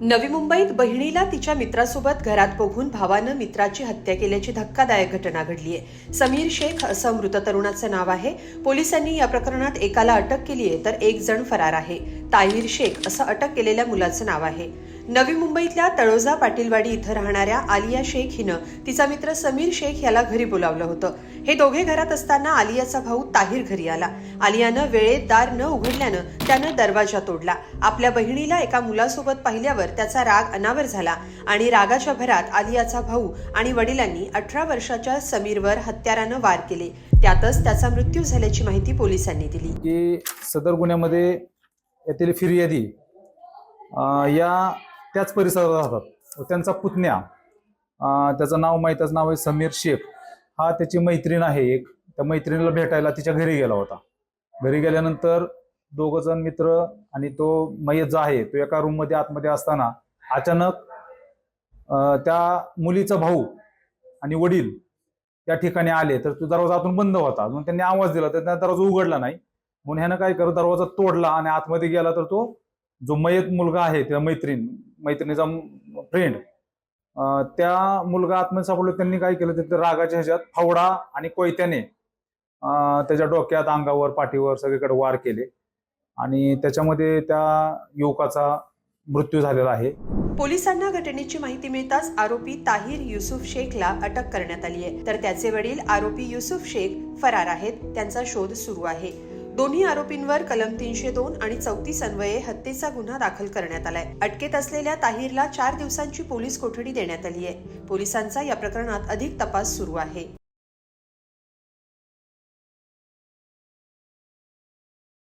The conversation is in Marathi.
नवी मुंबईत बहिणीला तिच्या मित्रासोबत घरात बघून भावानं मित्राची हत्या केल्याची धक्कादायक घटना घडली आहे. समीर शेख असं मृत तरुणाचं नाव आहे. पोलिसांनी या प्रकरणात एकाला अटक केली आहे तर एक जण फरार आहे. ताहिर शेख असं अटक केलेल्या मुलाचं नाव आहे. नवी मुंबईतल्या तळोजा पाटीलवाडी इथं राहणाऱ्या आलिया शेख हिनं तिचा मित्र समीर शेख याला घरी बोलावलं होतं. हे दोघे घरात असताना आलियाचा भाऊ ताहिर घरी आला. आलियानं वेळेत दार न उघडल्यानं त्यानं दरवाजा तोडला. आपल्या बहिणीला एका मुलासोबत पाहिल्यावर त्याचा राग अनावर झाला आणि रागाच्या भरात आलियाचा भाऊ आणि वडिलांनी अठरा वर्षाच्या समीरवर हत्यारानं वार केले. त्यातच त्याचा मृत्यू झाल्याची माहिती पोलिसांनी दिली. सदर गुन्ह्यामध्ये येथील फिर्यादी या त्याच परिसरात राहतात. त्यांचा पुतण्या त्याचं नाव माहीतच नाव आहे समीर शेख. हा त्याची मैत्रीण आहे एक. त्या मैत्रिणीला भेटायला तिच्या घरी गेला होता. घरी गेल्यानंतर दोघ जण मित्र आणि तो मयत जो आहे तो एका रूममध्ये आतमध्ये असताना अचानक त्या मुलीचा भाऊ आणि वडील त्या ठिकाणी आले. तर तो दरवाजा आतून बंद होता. म्हणून त्यांनी आवाज दिला तर त्यांना दरवाजा उघडला नाही. म्हणून ह्यानं काय करत दरवाजा तोडला आणि आतमध्ये गेला तर तो जो मयत मुलगा आहे त्या मैत्रीण मैत्रिणीचा फ्रेंड त्या मुलगा आतमध्ये सापडलो. त्यांनी काय केलं तर रागाच्या ह्याच्यात फावडा आणि कोयत्याने त्याच्या डोक्यात अंगावर पाठीवर सगळीकडे वार केले. आणि त्याच्यामध्ये त्या युवकाचा मृत्यू झालेला आहे. पोलिसांना घटनेची माहिती मिळताच आरोपी ताहीर युसुफ शेखला अटक करण्यात आली आहे. तर त्याचे वडील आरोपी युसुफ शेख फरार आहेत. त्यांचा शोध सुरू आहे. दोन्ही आरोपींवर कलम तीनशे दोन आणि चौतीस अन्वये हत्येचा गुन्हा दाखल करण्यात आलाय. अटकेत असलेल्या ताहीरला चार दिवसांची पोलीस कोठडी देण्यात आली आहे पोलिसांचा या प्रकरणात अधिक तपास सुरू आहे.